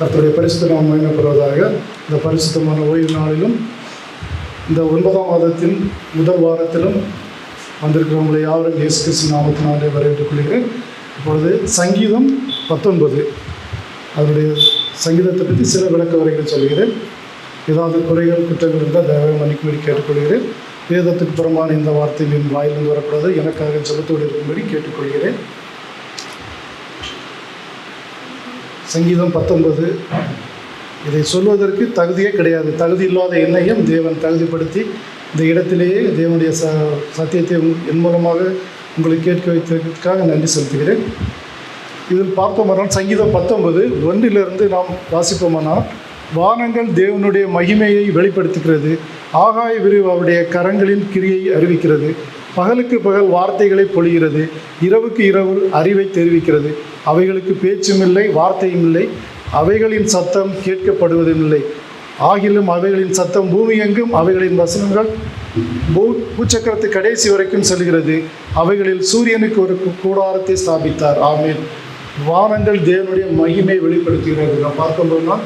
கர்த்தருடைய பரிசுத்த நாம் மகிமைப்படுவதாக இந்த பரிசுத்தமான ஓய்வு நாளிலும் இந்த ஒன்பதாம் மாதத்தின் முதல் வாரத்திலும் வந்திருக்கிறவங்களை யாரும் இயேசு கிறிஸ்து நாமத்தினாலே வரவேற்றுக் கொள்கிறேன் இப்பொழுது சங்கீதம் பத்தொன்பது. அதனுடைய சங்கீதத்தை பற்றி சில விளக்க வரைகள் சொல்கிறேன். ஏதாவது குறைகள் குற்றங்கள் இருந்தால் தயவாக மன்னிக்கும்படி கேட்டுக்கொள்கிறேன். வேதத்துக்கு புறமான இந்த வார்த்தை என் வாயிலிருந்து வரக்கூடாது. எனக்காக செலுத்தோடு இருக்கும்படி கேட்டுக்கொள்கிறேன். சங்கீதம் பத்தொன்பது. இதை சொல்வதற்கு தகுதியே கிடையாது. தகுதி இல்லாத என்னையும் தேவன் தகுதிப்படுத்தி இந்த இடத்திலேயே தேவனுடைய ச சத்தியத்தை என் மூலமாக உங்களை கேட்க வைத்ததற்காக நன்றி செலுத்துகிறேன். இதில் பார்த்தோமானால் சங்கீதம் பத்தொன்பது ஒன்றிலிருந்து நாம் வாசிப்போமானால் வானங்கள் தேவனுடைய மகிமையை வெளிப்படுத்துகிறது. ஆகாய விரிவு அவருடைய கரங்களின் கிரியை அறிவிக்கிறது. பகலுக்கு பகல் வார்த்தைகளை பொழிகிறது இரவுக்கு இரவு அறிவை தெரிவிக்கிறது. அவைகளுக்கு பேச்சும் இல்லை வார்த்தையும் இல்லை. அவைகளின் சத்தம் கேட்கப்படுவதும் இல்லை. ஆகிலும் அவைகளின் சத்தம் பூமி எங்கும் அவைகளின் வசனங்கள் பூ பூச்சக்கரத்து கடைசி வரைக்கும் செல்கிறது. அவைகளில் சூரியனுக்கு ஒரு கூடாரத்தை ஸ்தாபித்தார். ஆமேன். வானங்கள் தேவனுடைய மகிமை வெளிப்படுத்துகிறது. நான் பார்க்கும்போதுனா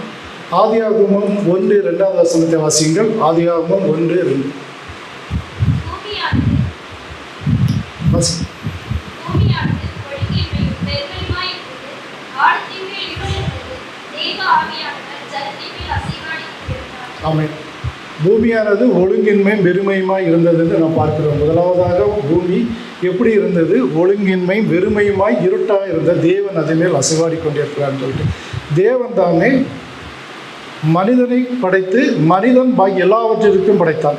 ஆதியாகமம் ஒன்று ரெண்டாவது வசனத்தை வாசியுங்கள். ஆதியாகமம் ஒன்று ரெண்டு பூமியானது வாசி பூமியானது ஒழுங்கின்மையும் பெருமையுமாய் இருந்தது. வானத்தின் மேல் இருள் இருந்தது. தேவ ஆவியானவர் ஜலத்தின் மேல் அசைவாடிக் ஆமென். பூமியானது ஒழுங்கின்மை வெறுமையுமாய் இருந்தது என்று நாம் பார்க்கிறோம். முதலாவதாக பூமி எப்படி இருந்தது? ஒழுங்கின்மை வெறுமையுமாய் இருட்டாக இருந்த தேவன் அதன் மேல் அசைவாடி கொண்டிருக்கிறான்னு சொல்லிட்டு. தேவன் தானே மனிதனை படைத்து மனிதன் பாக்கி எல்லாவற்றிற்கும் படைத்தான்.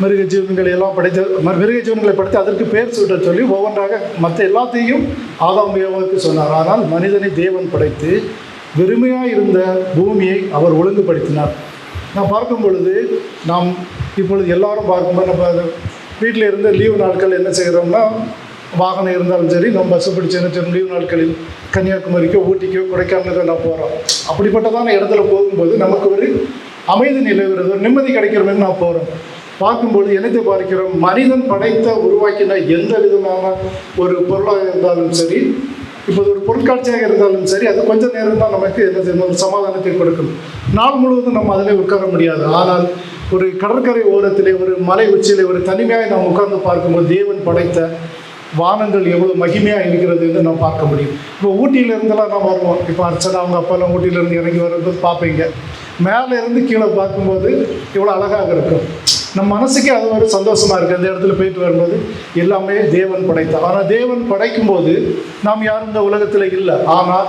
மிருக ஜீவன்களை எல்லாம் படைத்த மிருக ஜீவன்களை படைத்து அதற்கு பேர் சூட்ட சொல்லி ஒவ்வொன்றாக மற்ற எல்லாத்தையும் ஆதாம் ஏவாவுக்கு சொன்னார். ஆனால் மனிதனை தேவன் படைத்து வெறுமையாக இருந்த பூமியை அவர் ஒழுங்குபடுத்தினார். நான் பார்க்கும் பொழுது நாம் இப்பொழுது எல்லாரும் பார்க்கும்போது நம்ம வீட்டில் இருந்த லீவு நாட்கள் என்ன செய்கிறோம்னா வாகனம் இருந்தாலும் சரி நம்ம பஸ்ஸு பிடிச்சி என்ன லீவு நாட்களில் கன்னியாகுமரிக்கோ ஊட்டிக்கோ கொடைக்கானலுக்கோ நான் போகிறோம் அப்படிப்பட்டதான இடத்துல போகும்போது நமக்கு ஒரு அமைதி நிலவுகிறது ஒரு நிம்மதி கிடைக்கிறோம்னு நான் போகிறோம் பார்க்கும்பொழுது என்னத்தை பார்க்கிறோம்? மனிதன் படைத்த உருவாக்கின எந்த விதமான ஒரு பொருளாக இருந்தாலும் சரி இப்போது ஒரு பொருட்காட்சியாக இருந்தாலும் சரி அது கொஞ்ச நேரம் தான் நமக்கு என்ன செய்யணும் ஒரு சமாதானத்தை கொடுக்கும். நாள் முழுவதும் நம்ம அதிலே உட்கார முடியாது. ஆனால் ஒரு கடற்கரை ஓரத்திலே ஒரு மலை உச்சியிலே ஒரு தனிமையாக நாம் உட்கார்ந்து பார்க்கும்போது தேவன் படைத்த வானங்கள் எவ்வளோ மகிமையாக இருக்கிறது என்று நாம் பார்க்க முடியும். இப்போ ஊட்டியிலேருந்துலாம் நாம் வருவோம். இப்போ அர்ச்சனா அவங்க அப்பாலாம் ஊட்டியிலேருந்து இறங்கி வரும்போது பார்ப்பீங்க. மேலே இருந்து கீழே பார்க்கும்போது எவ்வளோ அழகாக இருக்கும். நம்ம மனசுக்கே அது ஒரு சந்தோஷமாக இருக்குது அந்த இடத்துல போயிட்டு வரும்போது எல்லாமே தேவன் படைத்தார் ஆனால் தேவன் படைக்கும் போது நாம் யாரும் இந்த உலகத்தில் இல்லை. ஆனால்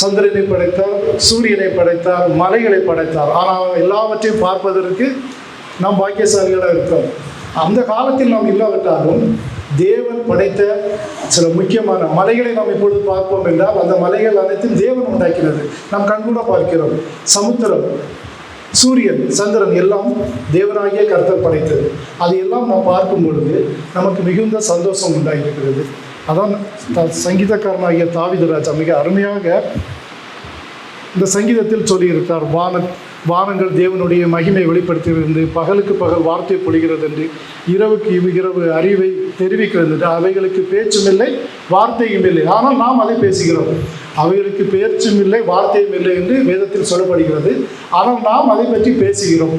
சந்திரனை படைத்தார் சூரியனை படைத்தார் மலைகளை படைத்தார். ஆனால் எல்லாவற்றையும் பார்ப்பதற்கு நாம் பாக்கியசாலிகளாக இருக்கிறோம் அந்த காலத்தில் நாம் இல்லாவிட்டாலும் தேவன் படைத்த சில முக்கியமான மலைகளை நாம் இப்பொழுது பார்ப்போம் என்றால் அந்த மலைகள் அனைத்தும் தேவன் உண்டாக்கினது. நாம் கண்கூட பார்க்கிறோம். சமுத்திரம் சூரியன் சந்திரன் எல்லாம் தேவனாகிய கர்த்தர் படைத்தது. அது எல்லாம் நாம் பார்க்கும் பொழுது நமக்கு மிகுந்த சந்தோஷம் உண்டாகியிருக்கிறது அதான் த- சங்கீதக்காரனாகிய தாவிதராஜா மிக அருமையாக இந்த சங்கீதத்தில் சொல்லியிருக்கார். வான வானங்கள் தேவனுடைய மகிமை வெளிப்படுத்துகிறது பகலுக்கு பகல் வார்த்தை பொழிகிறது என்று இரவுக்கு இவ் இரவு அறிவை தெரிவிக்கிறது என்று அவைகளுக்கு பேச்சும் இல்லை வார்த்தையும் இல்லை. ஆனால் நாம் அதை பேசுகிறோம். அவைகளுக்கு பேச்சும் இல்லை வார்த்தையும் இல்லை என்று வேதத்தில் சொல்லப்படுகிறது. ஆனால் நாம் அதை பற்றி பேசுகிறோம்.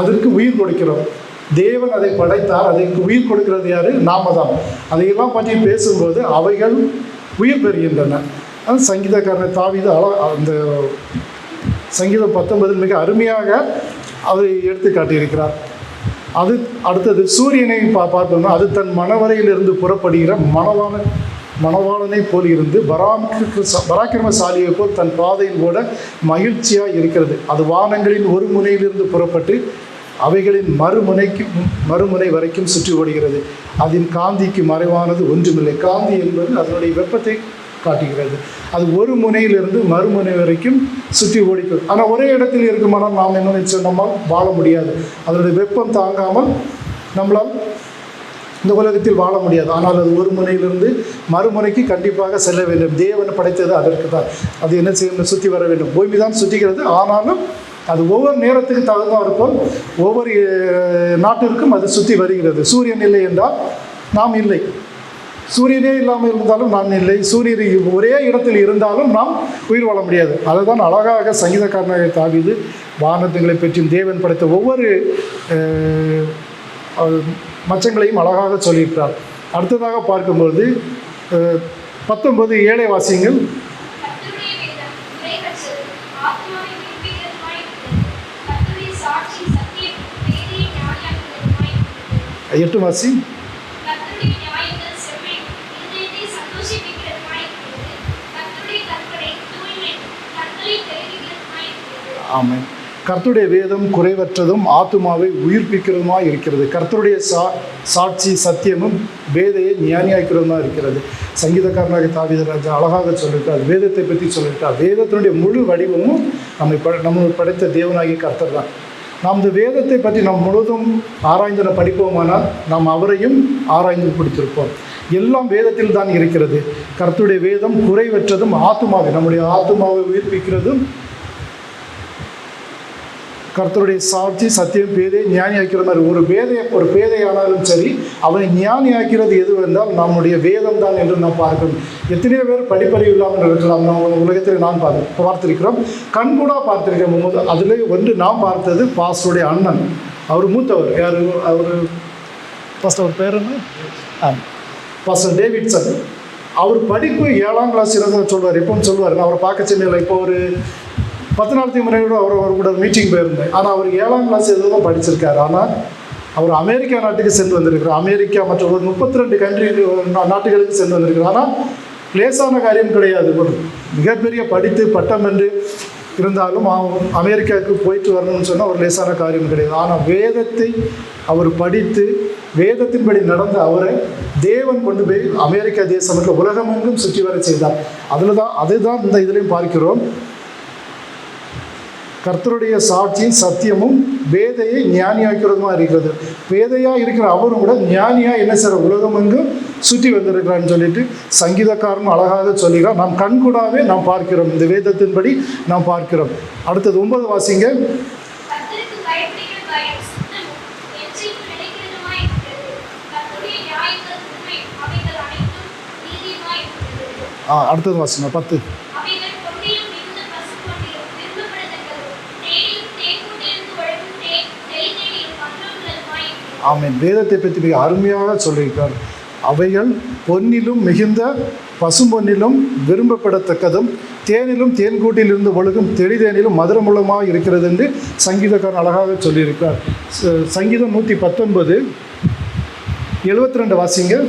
அதற்கு உயிர் கொடுக்கிறோம். தேவன் அதை படைத்தார். அதற்கு உயிர் கொடுக்கிறது யாரு? நாம தான். அதையெல்லாம் பற்றி பேசும்போது அவைகள் உயிர் பெறுகின்றன. அது சங்கீதக்காரன் தாவித அள அந்த சங்கீதம் பத்தொன்பதில் மிக அருமையாக அதை எடுத்து காட்டியிருக்கிறார். அது அடுத்தது சூரியனை பா பார்த்தோம்னா அது தன் மணவரையிலிருந்து புறப்படுகிற மனவான மணவாளனை போல் இருந்து பராக்கிர பராக்கிரமசாலியை போல் தன் பாதையில் ஓட மகிழ்ச்சியாக இருக்கிறது. அது வானங்களின் ஒரு முனையிலிருந்து புறப்பட்டு அவைகளின் மறுமுனைக்கு மறுமுனை வரைக்கும் சுற்றி ஓடுகிறது. அதன் காந்திக்கு மறைவானது ஒன்றுமில்லை. காந்தி என்பது அதனுடைய வெப்பத்தை காட்டுகிறது. அது ஒரு முனையிலிருந்து மறுமுனை வரைக்கும் சுற்றி ஓடிக்கும் ஆனால் ஒரே இடத்தில் இருக்குமானால் நாம் என்ன சொன்னோமா வாழ முடியாது. அதனுடைய வெப்பம் தாங்காமல் நம்மளால் இந்த உலகத்தில் வாழ முடியாது. ஆனால் அது ஒரு முனையிலிருந்து மறுமுனைக்கு கண்டிப்பாக செல்ல வேண்டும். தேவன் படைத்தது அதற்கு தான் அது என்ன செய்யணும் சுற்றி வர வேண்டும். பூமி தான் சுற்றிக்கிறது ஆனாலும் அது ஒவ்வொரு நேரத்துக்கு தகுந்தாற்போல் ஒவ்வொரு நாட்டிற்கும் அது சுற்றி வருகிறது. சூரியன் இல்லை என்றால் நாம் இல்லை. சூரியனே இல்லாமல் இருந்தாலும் நான் இல்லை. சூரியன் ஒரே இடத்தில் இருந்தாலும் நாம் உயிர் வாழ முடியாது. அதுதான் அழகாக சங்கீதக்காரனாக தாவிது வானத்துங்களை பற்றியும் தேவன் படைத்த ஒவ்வொரு மச்சங்களையும் அழகாக சொல்லியிருக்கிறார். அடுத்ததாக பார்க்கும்பொழுது பத்தொன்பது ஏழை வாசியங்கள். எட்டு வாசி. ஆமாம் கர்த்தருடைய வேதம் குறைவற்றதும் ஆத்துமாவை உயிர்ப்பிக்கிறதுமா இருக்கிறது. கர்த்தருடைய சா சாட்சி சத்தியமும் வேதையை ஞானியாக்கிறதுமா இருக்கிறது. சங்கீதக்காரனாக தாவிதராஜா அழகாக சொல்லியிருக்கார் வேதத்தை பற்றி சொல்லியிருக்கார் வேதத்தினுடைய முழு வடிவமும் நம்மை ப நம்ம படைத்த தேவனாகிய கர்த்தர் தான். நாம் இந்த வேதத்தை பற்றி நாம் முழுவதும் ஆராய்ந்து படிப்போமானால் நாம் அவரையும் ஆராய்ந்து பிடித்திருப்போம். எல்லாம் வேதத்தில் தான் இருக்கிறது. கர்த்துடைய வேதம் குறைவற்றதும் ஆத்துமாவை நம்முடைய ஆத்துமாவை உயிர்ப்பிக்கிறதும் கர்த்தருடைய சாட்சி சத்தியம் பேதை ஞானி ஆக்கிற மாதிரி ஒரு பேதை ஒரு பேதையானாலும் சரி அவனை ஞானி ஆக்கிறது எது என்றால் நம்முடைய வேதம் தான் என்று நாம் பார்க்கணும். எத்தனையோ பேர் படிப்பறிவு இல்லாமல் இருக்கலாம். நாம் உலகத்தில் நான் பார்த்து பார்த்திருக்கிறோம். கண்கூடாக பார்த்திருக்கோம் போது அதில் ஒன்று நாம் பார்த்தது பாஸ்டருடைய அண்ணன். அவர் மூத்தவர். யார்? அவர் ஃபஸ்ட் அவர் பேர் என்ன? ஆ பாஸ்டர் டேவிட்சன். அவர் படிப்பு ஏழாம் கிளாஸ் இருந்து சொல்வார். எப்பவும் சொல்லுவார் நான் அவரை பார்க்க சென்னையில் இப்போ ஒரு பத்து நாளைக்கு முன்னாடி கூட அவர் அவர் கூட மீட்டிங் போயிருந்தேன். ஆனால் அவர் ஏழாம் கிளாஸ் எதுவும் படிச்சிருக்காரு. ஆனால் அவர் அமெரிக்கா நாட்டுக்கு சென்று வந்திருக்கிறார். அமெரிக்கா மற்றும் ஒரு முப்பத்தி ரெண்டு கண்ட்ரி நாட்டுகளுக்கு சென்று வந்திருக்கிறார். ஆனால் லேசான காரியம் கிடையாது. ஒரு மிகப்பெரிய படித்து பட்டம் என்று இருந்தாலும் அமெரிக்காவுக்கு போயிட்டு வரணும்னு சொன்னால் ஒரு லேசான காரியம் கிடையாது. ஆனால் வேதத்தை அவர் படித்து வேதத்தின்படி நடந்த அவரை தேவன் கொண்டு போய் அமெரிக்கா தேசம் உலகமெங்கும் சுற்றி வர செய்தார். அதில் தான் அதுதான் இந்த இதுலையும் பார்க்கிறோம். கர்த்தருடைய சாட்சி சத்தியமும் வேதையை ஞானியாக்கிறதுமா இருக்கிறது. வேதையா இருக்கிற அவரும் கூட ஞானியா என்ன செய்ற உலகமெங்கும் சுற்றி வந்திருக்கிறான்னு சொல்லிட்டு சங்கீதக்காரன் அழகாக சொல்லுகிறார் நாம் கண்கூடாவே நாம் பார்க்கிறோம். இந்த வேதத்தின்படி நாம் பார்க்கிறோம். அடுத்தது ஒன்பது வாசிங்க. ஆ அடுத்தது வாசிங்க. பத்து. ஆமை வேதத்தை பற்றி மிக அருமையாக சொல்லியிருக்கார். அவைகள் பொன்னிலும் மிகுந்த பசும்பொன்னிலும் விரும்பப்படத்தக்கதும் தேனிலும் தேன்கூட்டிலிருந்து ஒழுகும் தெளிதேனிலும் மதுரமுள்ளமாக இருக்கிறது என்று சங்கீதக்காரன் அழகாக சொல்லியிருக்கார். ச- சங்கீதம் நூற்றி பத்தொன்பது எழுபத்தி ரெண்டு வாசிங்க.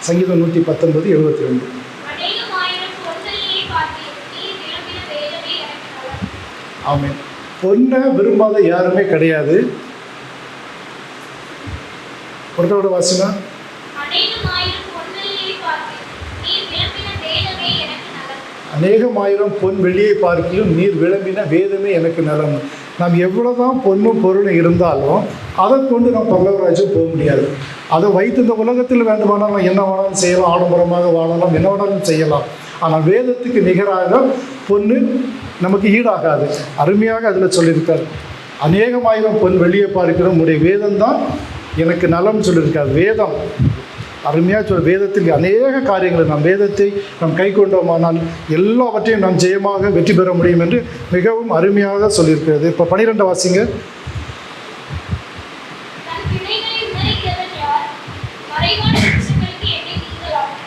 சங்கீதம் நூற்றி பத்தொன்பது எழுபத்தி ரெண்டு ஆமென். பொண்ணை விரும்பாத யாருமே கிடையாது. ஒருத்தரோட வாசினா? அநேகமாயிரம் பொன்வெள்ளியை பார்க்கிறேன் நீ விளம்பின வேதமே எனக்கு நலம். அநேகமாயிரம் பொன் வெள்ளியை பார்க்கிலும் நீர் விளம்பின வேதமே எனக்கு நலம். நாம் எவ்வளோதான் பொண்ணும் பொருளும் இருந்தாலும் அதை கொண்டு நாம் பல்லவராஜும் போக முடியாது. அதை வைத்து இந்த உலகத்தில் வேண்டுமானாலும் என்ன வேணாலும் செய்யலாம் ஆடம்பரமாக வாழலாம் என்ன வேணாலும் செய்யலாம். ஆனால் வேதத்துக்கு நிகராக பொண்ணு நமக்கு ஈடாகாது. அருமையாக அதில் சொல்லியிருக்கார். அநேகமாயிரம் பொன் வெளியே பார்க்கிற உடைய வேதம் தான் எனக்கு நலம் சொல்லியிருக்கார். வேதம். அருமையாக சொல் வேதத்தில் அநேக காரியங்களை நாம் வேதத்தை நாம் கை கொண்டோமானால் எல்லாவற்றையும் நாம் ஜெயமாக வெற்றி பெற முடியும் என்று மிகவும் அருமையாக சொல்லியிருக்கிறது. இப்போ பனிரெண்டு வாசிங்க.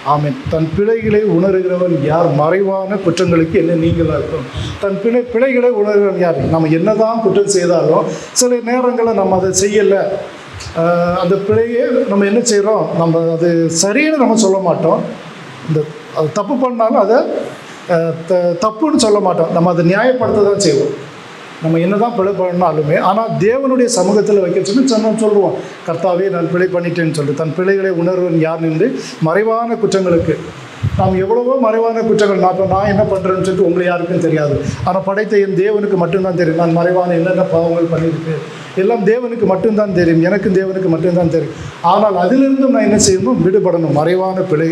ஆமென். தன் பிழைகளை உணர்கிறவன் யார்? மறைவான குற்றங்களுக்கு என்ன நீங்களாக இருக்கும் தன் பிழை பிழைகளை உணர்கிறவன் யார்? நம்ம என்னதான் குற்றம் செய்தாலும் சில நேரங்களில் நம்ம அதை செய்யலை. அந்த பிழையை நம்ம என்ன செய்கிறோம் நம்ம அது சரின்னு நம்ம சொல்ல மாட்டோம். இந்த அது தப்பு பண்ணாலும் அதை த- தப்புன்னு சொல்ல மாட்டோம். நம்ம அதை நியாயப்படுத்த தான் செய்வோம். நம்ம என்னதான் பிழை பண்ணாலுமே ஆனால் தேவனுடைய சமூகத்தில் வைக்க சொல்லி சொன்ன சொல்லுவோம். கர்த்தாவே நான் பிழை பண்ணிட்டேன்னு சொல்லி. தன் பிழைகளை உணர்வன் யார் நின்று மறைவான குற்றங்களுக்கு. நாம் எவ்வளவோ மறைவான குற்றங்கள் நான் இப்போ நான் என்ன பண்ணுறேன்னு சொல்லிட்டு உங்களுக்கு யாருக்கும் தெரியாது. ஆனால் படைத்த என் தேவனுக்கு மட்டும்தான் தெரியும். நான் மறைவான என்னென்ன பாவங்கள் பண்ணியிருக்கு எல்லாம் தேவனுக்கு மட்டும்தான் தெரியும். எனக்கும் தேவனுக்கு மட்டும்தான் தெரியும். ஆனால் அதிலிருந்தும் நான் என்ன செய்யணும்? விடுபடணும். மறைவான பிழை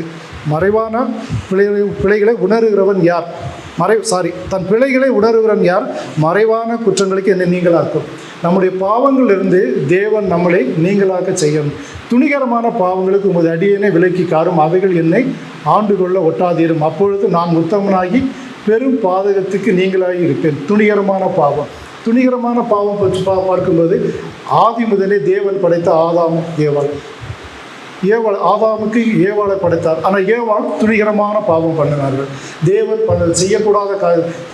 மறைவான பிழை பிழைகளை உணர்கிறவன் யார்? மறை சாரி தன் பிழைகளை உணர்கிறவன் யார்? மறைவான குற்றங்களுக்கு என்னை நீங்களாக்கும். நம்முடைய பாவங்களிலிருந்து தேவன் நம்மளை நீங்களாக்க செய்யணும் துணிகரமான பாவங்களுக்கு உமது அடியனை விலக்கி காரும். அவைகள் என்னை ஆண்டு கொள்ள ஒட்டாதீரும். அப்பொழுது நான் உத்தமனாகி பெரும் பாதகத்துக்கு நீங்களாகி இருப்பேன். துணிகரமான பாவம். துணிகரமான பாவம் பற்றி பா பார்க்கும்போது ஆதி முதலே தேவன் படைத்த ஆதாம் தேவன் ஏவாள் ஆதாமுக்கு ஏவாளை படைத்தார். ஆனால் ஏவாள் துணிகரமான பாவம் பண்ணினார்கள். தேவன் பண்ண செய்யக்கூடாத கா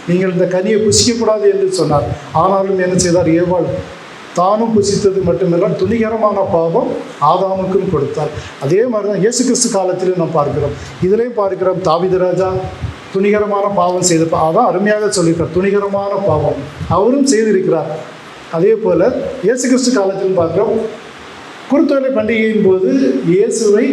நீங்கள் இந்த கனியை புசிக்கக்கூடாது என்று சொன்னார். ஆனாலும் என்ன செய்தார்? ஏவாள் தானும் புசித்தது மட்டுமில்ல துணிகரமான பாவம் ஆதாமுக்கும் கொடுத்தார். அதே மாதிரி தான் இயேசு கிறிஸ்து காலத்திலும் நாம் பார்க்கிறோம். இதிலையும் பார்க்கிறோம் தாவிதராஜா துணிகரமான பாவம் செய்த அதான் அருமையாக சொல்லியிருக்கார் துணிகரமான பாவம். அவரும் செய்திருக்கிறார். அதே போல் இயேசு கிறிஸ்து காலத்திலும் பார்க்கிறோம் குருத்தோலை பண்டிகையின் போது இயேசுவை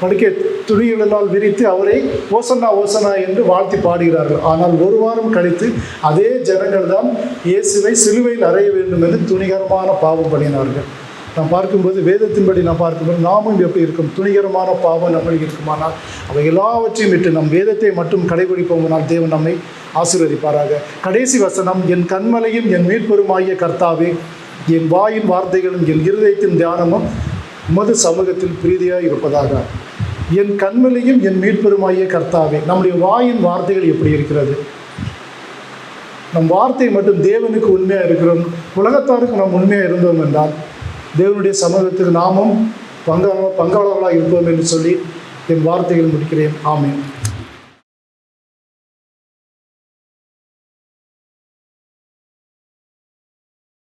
படுக்கை துணிகளினால் விரித்து அவரை ஓசனா ஓசனா என்று வாழ்த்தி பாடுகிறார்கள். ஆனால் ஒரு வாரம் கழித்து அதே ஜனங்கள் தான் இயேசுவை சிலுவையில் அறைய வேண்டும் என்று துணிகரமான பாவம் பண்ணினார்கள். நாம் பார்க்கும்போது வேதத்தின்படி நாம் பார்க்கும்போது நாமும் எப்படி இருக்கும்? துணிகரமான பாவம் நம்மளுக்கு இருக்குமானால் அவை எல்லாவற்றையும் விட்டு நம் வேதத்தை மட்டும் கடைபிடிப்போமானால் தேவன் நம்மை ஆசீர்வதிப்பாராக. கடைசி வசனம் என் கண்மலையும் என் மீட்பெருமாகிய கர்த்தாவே என் வாயின் வார்த்தைகளும் என் இருதயத்தின் தியானமும் உமது சமூகத்தில் பிரீதியாக இருப்பதாக. என் கண்மலையும் என் மீட்பெருமாகிய கர்த்தாவே நம்முடைய வாயின் வார்த்தைகள் எப்படி இருக்கிறது? நம் வார்த்தை மட்டும் தேவனுக்கு உண்மையாக இருக்கிறோம் உலகத்தாருக்கு நாம் உண்மையாக இருந்தோம் என்றால் தேவனுடைய சமூகத்துக்கு நாமும் பங்கா பங்காளர்களாக இருப்போம் என்று சொல்லி என் வார்த்தைகள் முடிக்கிறேன். ஆமேன்.